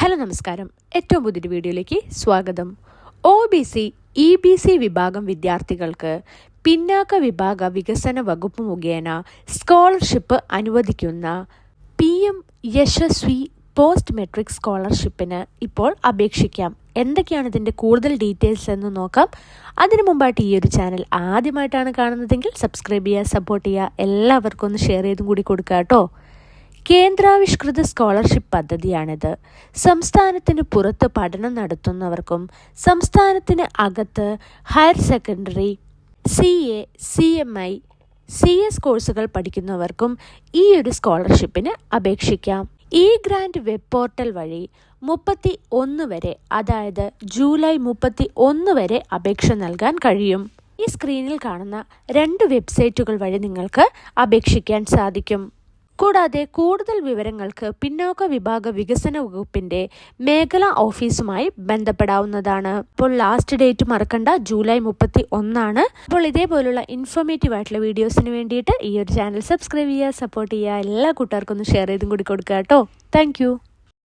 Hello നമസ്കാരം. ഏറ്റവും പുതിയൊരു വീഡിയോയിലേക്ക് സ്വാഗതം. O B C E B C വിഭാഗം വിദ്യാർത്ഥികൾക്ക് പിന്നാക്ക വിഭാഗ വികസന വകുപ്പ് മുഖേന സ്കോളർഷിപ്പ് അനുവദിക്കുന്ന P M Yasasvi post metric സ്കോളർഷിപ്പിന് ഇപ്പോൾ അപേക്ഷിക്കാം. എന്തൊക്കെയാണ് ഇതിന്റെ കൂടുതൽ ഡീറ്റെയിൽസ് എന്ന് നോക്കാം. അതിനു മുമ്പായിട്ട് ഈ ഒരു ചാനൽ ആദ്യമായിട്ടാണ് കാണുന്നതെങ്കിൽ സബ്സ്ക്രൈബ് ചെയ്യുക സപ്പോർട്ട് ചെയ്യുക എല്ലാവർക്കും ഒന്ന് ഷെയർ ചെയ്തും കൂടി കൊടുക്കുക കേട്ടോ. കേന്ദ്രാവിഷ്കൃത സ്കോളർഷിപ്പ് പദ്ധതിയാണിത്. സംസ്ഥാനത്തിന് പുറത്ത് പഠനം നടത്തുന്നവർക്കും സംസ്ഥാനത്തിന് അകത്ത് higher secondary C A C M I C S കോഴ്സുകൾ പഠിക്കുന്നവർക്കും ഈ ഒരു സ്കോളർഷിപ്പിന് അപേക്ഷിക്കാം. ഈ ഗ്രാൻഡ് വെബ് പോർട്ടൽ വഴി മുപ്പത്തി ഒന്ന് വരെ അതായത് ജൂലൈ മുപ്പത്തി ഒന്ന് വരെ അപേക്ഷ നൽകാൻ കഴിയും. ഈ സ്ക്രീനിൽ കാണുന്ന രണ്ട് വെബ്സൈറ്റുകൾ വഴി നിങ്ങൾക്ക് അപേക്ഷിക്കാൻ സാധിക്കും. കൂടാതെ കൂടുതൽ വിവരങ്ങൾക്ക് പിന്നോക്ക വിഭാഗ വികസന വകുപ്പിന്റെ മേഖലാ ഓഫീസുമായി ബന്ധപ്പെടാവുന്നതാണ്. അപ്പോൾ ലാസ്റ്റ് ഡേറ്റ് മറക്കണ്ട ജൂലൈ മുപ്പത്തി ഒന്നാണ് അപ്പോൾ ഇതേപോലുള്ള ഇൻഫോർമേറ്റീവ് ആയിട്ടുള്ള വീഡിയോസിന് വേണ്ടിയിട്ട് ഈ ഒരു ചാനൽ സബ്സ്ക്രൈബ് ചെയ്യുക സപ്പോർട്ട് ചെയ്യുക എല്ലാ കൂട്ടുകാർക്കും ഒന്ന് ഷെയർ ചെയ്തും കൂടി കൊടുക്കുക കേട്ടോ. താങ്ക്